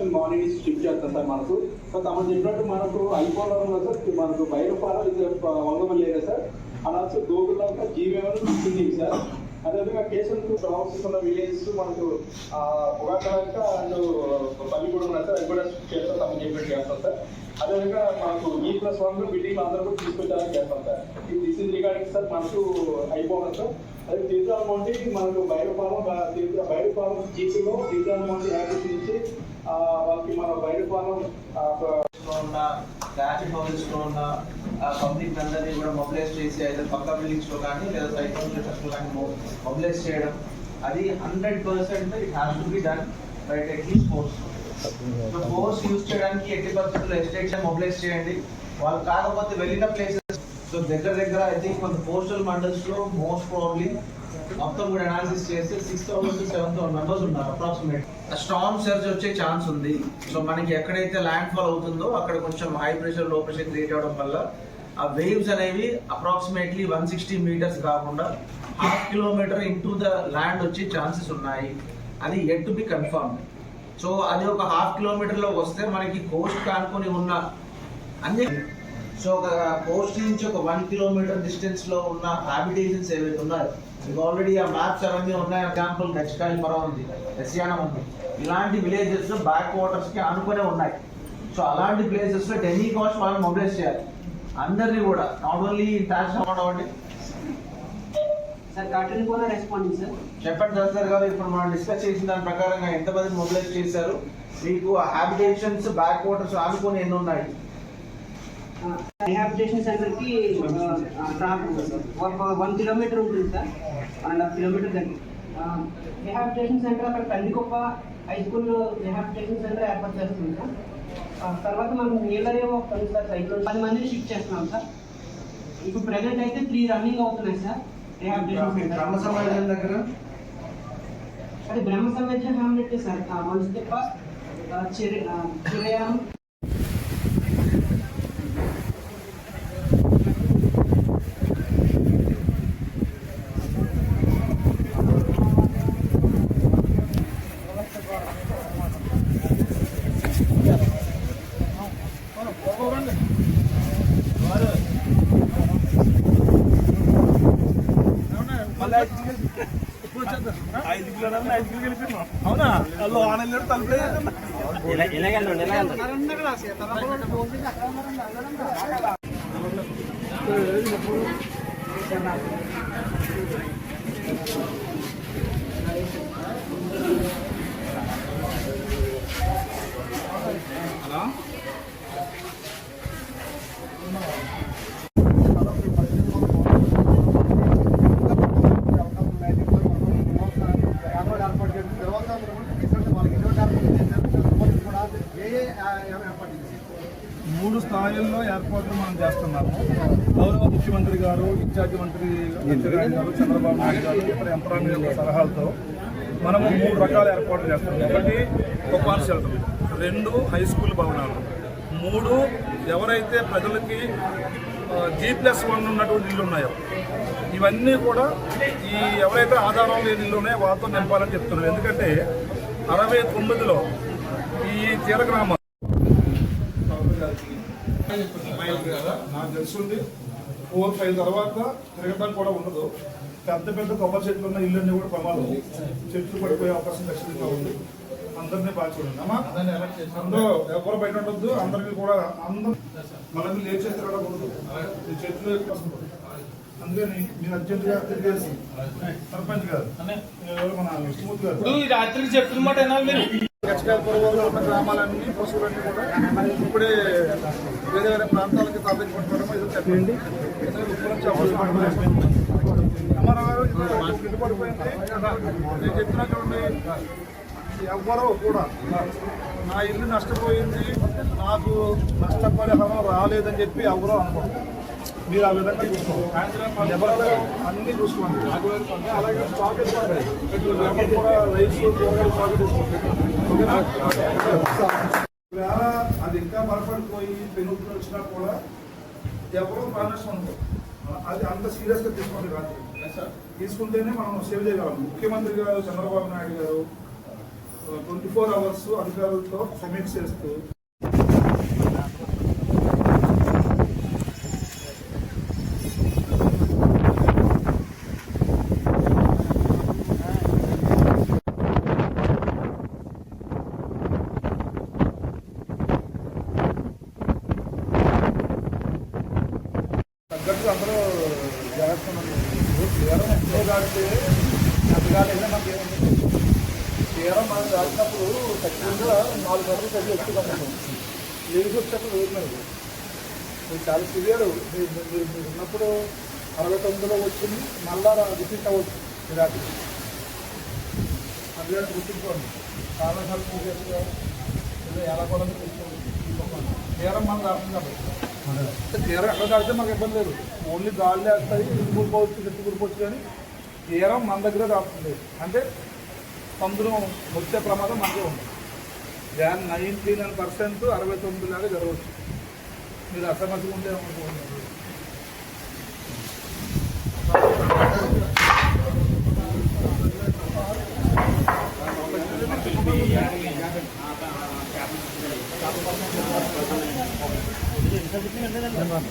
Construction morning నుంచి shift చేస్తాం sir మనకు సో తమ చెప్పినట్టు మనకు అయిపోవడంలో సార్. మనకు బయలుపాల ఇది వంగమల్లి లేదా సార్. అలాగే గోగులంక జీవనం ఇచ్చింది సార్. అదేవిధంగా కేసులకు ప్రాసెస్ ఉన్న విలేజెస్ మనకు పొగాకలంక అండ్ పల్లి కూడా ఉన్నాయి సార్. అది కూడా చేస్తాం తమ చెప్పినట్టు చేస్తాం సార్. అదేవిధంగా మనకు ఈ ప్లస్ వన్ బిల్డింగ్ అందరూ కూడా తీసుకొచ్చారని చేస్తాం సార్. ఇది దిస్ ఇస్ రిగార్డింగ్ సార్ మనకు అయిపోవడం సార్. అదే తీర్థాల మనకు మనకు పాలన తీర్థ పాలన జీపీలో తీర్థాల మౌంటి యాక్టివ్ నుంచి వాళ్ళకి మన బయట ఉన్న ట్రాఫిక్ హౌసెస్లో ఉన్న పబ్లిక్ అందరినీ కూడా మొబిలైజ్ చేసి అయితే పక్క బిల్డింగ్స్లో కానీ లేదా సైకోలజిస్ట్లో కానీ మొబిలైజ్ చేయడం. అది hundred percent it has to be done right at least force so force use చేయడానికి ఎట్టి పరిస్థితుల్లో ఎస్టేట్స్ మొబిలైజ్ చేయండి. వాళ్ళు కాకపోతే వెళ్ళిన ప్లేసెస్ సో దగ్గర దగ్గర ఐ థింక్ మన పోస్టల్ మండల్స్లో మోస్ట్ ప్రాబ్లీ మొత్తం కూడా అనాలిసిస్ చేస్తే six thousand seven thousand members ఉన్నారు అప్రాక్సిమేట్ స్టార్మ్ సర్జ్ వచ్చే ఛాన్స్ ఉంది. సో మనకి ఎక్కడైతే ల్యాండ్ ఫాల్ అవుతుందో అక్కడ కొంచెం హై ప్రెషర్లో ప్రెషర్ క్రియేట్ అవడం వల్ల ఆ వేవ్స్ అనేవి అప్రాక్సిమేట్లీ వన్ సిక్స్టీ మీటర్స్ కాకుండా half kilometer into the land వచ్చే ఛాన్సెస్ ఉన్నాయి. అది at to be confirm so అది ఒక హాఫ్ కిలోమీటర్లో వస్తే మనకి కోస్ట్ కానుకొని ఉన్న అన్ని సో ఒక కోస్ట్ నుంచి ఒక వన్ కిలోమీటర్ డిస్టెన్స్లో ఉన్న హ్యాబిటేషన్స్ ఏవైతే ఉన్నాయో మీకు ఆల్రెడీ ఆ మ్యాప్స్ అవన్నీ ఉన్నాయి. ఎగ్జాంపుల్ గచ్చికాయపురం ఉంది ఎస్యానం ఉంది. ఇలాంటి విలేజెస్ బ్యాక్ వాటర్స్కి అనుకునే ఉన్నాయి. సో అలాంటి ప్లేసెస్లో డెనీ కాస్ట్ వాళ్ళని మొబిలైజ్ చేయాలి. అందరినీ కూడా నాట్ ఓన్లీ ట్యాక్స్ అవ్వండి చెప్పండి దర్శర్ గారు ఇప్పుడు మనం డిస్కస్ చేసిన దాని ప్రకారంగా ఎంతమంది మొబిలైజ్ చేశారు? మీకు హ్యాబిటేషన్స్ బ్యాక్ వాటర్స్ ఆనుకొని ఎన్ని ఉన్నాయి? రిహాబిటేషన్ సెంటర్కి ఒక వన్ కిలోమీటర్ ఉంటుంది సార్. అండ్ హాఫ్ కిలోమీటర్ దగ్గర రిహాబిటేషన్ సెంటర్ అక్కడ Kandikoppa high school rehabilitation center ఏర్పాటు చేస్తుంది సార్. తర్వాత మనం నీళ్ళరే ఒక ఉంది సార్ సైకిల్ పది మందిని షిఫ్ట్ చేస్తున్నాం సార్. ఇప్పుడు ప్రెసెంట్ అయితే త్రీ రన్నింగ్ అవుతున్నాయి సార్ రిహాబిటేషన్ సెంటర్. సమాజం దగ్గర? అది బ్రహ్మ సంవేద్య ఫ్యామిలీ సార్ మనసుతిప్ప చిర చిరయానం అవునా వాళ్ళు ఆనెళ్ళారు తలుపులే మూడు స్థాయిల్లో ఏర్పాట్లు మనం చేస్తున్నాము. గౌరవ ముఖ్యమంత్రి గారు ఇన్ఛార్జి మంత్రి గారు చంద్రబాబు నాయుడు గారు ఇక్కడ యంత్రాంగం యొక్క సలహాలతో మనము మూడు రకాల ఏర్పాట్లు చేస్తున్నాం ఒకటి తుఫాన్ షెల్టర్ రెండు హై స్కూల్ భవనాలు. మూడు ఎవరైతే ప్రజలకి జీ ప్లస్ వన్ ఉన్నటువంటి ఇల్లు ఉన్నాయో ఇవన్నీ కూడా ఈ ఎవరైతే ఆధారం లేని ఇల్లు ఉన్నాయో వాళ్ళతో నింపాలని చెప్తున్నాం. ఎందుకంటే అరవై తొమ్మిదిలో ఈ తీర గ్రామం నాకు తెలుసుంది. ఫోర్ ఫైవ్ తర్వాత తిరగడం కూడా ఉండదు. పెద్ద పెద్ద కొబ్బరి చెట్లు ఉన్న ఇల్లు కూడా ప్రమాదం. చెట్లు పడిపోయే అవకాశం ఖచ్చితంగా ఉంది. అందరినీ బాగా చూడండి అమ్మా. అందరూ ఎవరు బయట ఉండొద్దు. అందరికీ కూడా అందరూ మనకి లేచే తిరగడం ఉండదు. ఈ చెట్లు. అందుకని మీరు అర్జెంటుగా తిరిగేసి సర్పంచ్ గారు మన విష్ణుమూర్తి గారు? రాత్రికి చెప్పిన మాట వినాలి ఉన్న గ్రామాలన్నీ పశువులన్నీ కూడా ఇప్పుడే వేరే వేరే ప్రాంతాలకి తరలించబడడం ఇది చెప్పండి. అమ్మారావు గారు గిట్టుబడిపోయింది నేను చెప్పినా చూడండి ఎవ్వరూ కూడా నా ఇల్లు నష్టపోయింది నాకు నష్టపరిహారం రాలేదని చెప్పి ఎవరో అనుకోండి మీరు ఆ విధంగా చూసుకోండి. ఎవరు అన్ని చూసుకోండి. అలాగే స్టాక్ ఎవరు కూడా రైస్ కూరగాయలు స్టాక్ అది ఇంకా బలపడిపోయి పెనుగులు వచ్చినా కూడా ఎవరో ప్రాణస్ ఉండదు అది అంత సీరియస్గా తీసుకోండి రాత్రి. తీసుకుంటేనే మనం సేవ్ చేయగలం. ముఖ్యమంత్రి గారు చంద్రబాబు నాయుడు గారు ట్వంటీ ఫోర్ అవర్స్ అధికారులతో సమీక్ష చేస్తూ అందరూ జాగ్రత్త తీరం ఎంతో దాటితే అధికారులు మనకి ఏముంది తీరం మనం దాటినప్పుడు ఖచ్చితంగా నాలుగు గంటలు తగ్గి ఎక్కుతాము లేచి వచ్చేప్పుడు వేరున్నారు మీరు చాలా సివియర్ మీరు మీరు మీరు ఉన్నప్పుడు అరవై తొమ్మిదిలో వచ్చింది మళ్ళా రిపీట్ అవ్వచ్చు. ఇలాంటి అందుకని గుర్తించుకోండి. చాలా సార్లు సీరియస్గా ఏదో ఎలా కూడా తీసుకోండి తీరం మనం రాకుండా కాబట్టి. తీరం ఎక్కడ తాగితే మాకు ఇబ్బంది లేదు. ఓన్లీ గాలి వేస్తాయి ఇటు కూలిపోవచ్చు చెట్టు కూలిపోవచ్చు కానీ తీరం మన దగ్గర రాస్తుంది అంటే సముద్రం వచ్చే ప్రమాదం మనకే ఉంది. దాని నైంటీ నైన్ పర్సెంట్ అరవై తొమ్మిది లాగా జరగవచ్చు. మీరు అసమస్య ఉంటే ধন্যবাদ।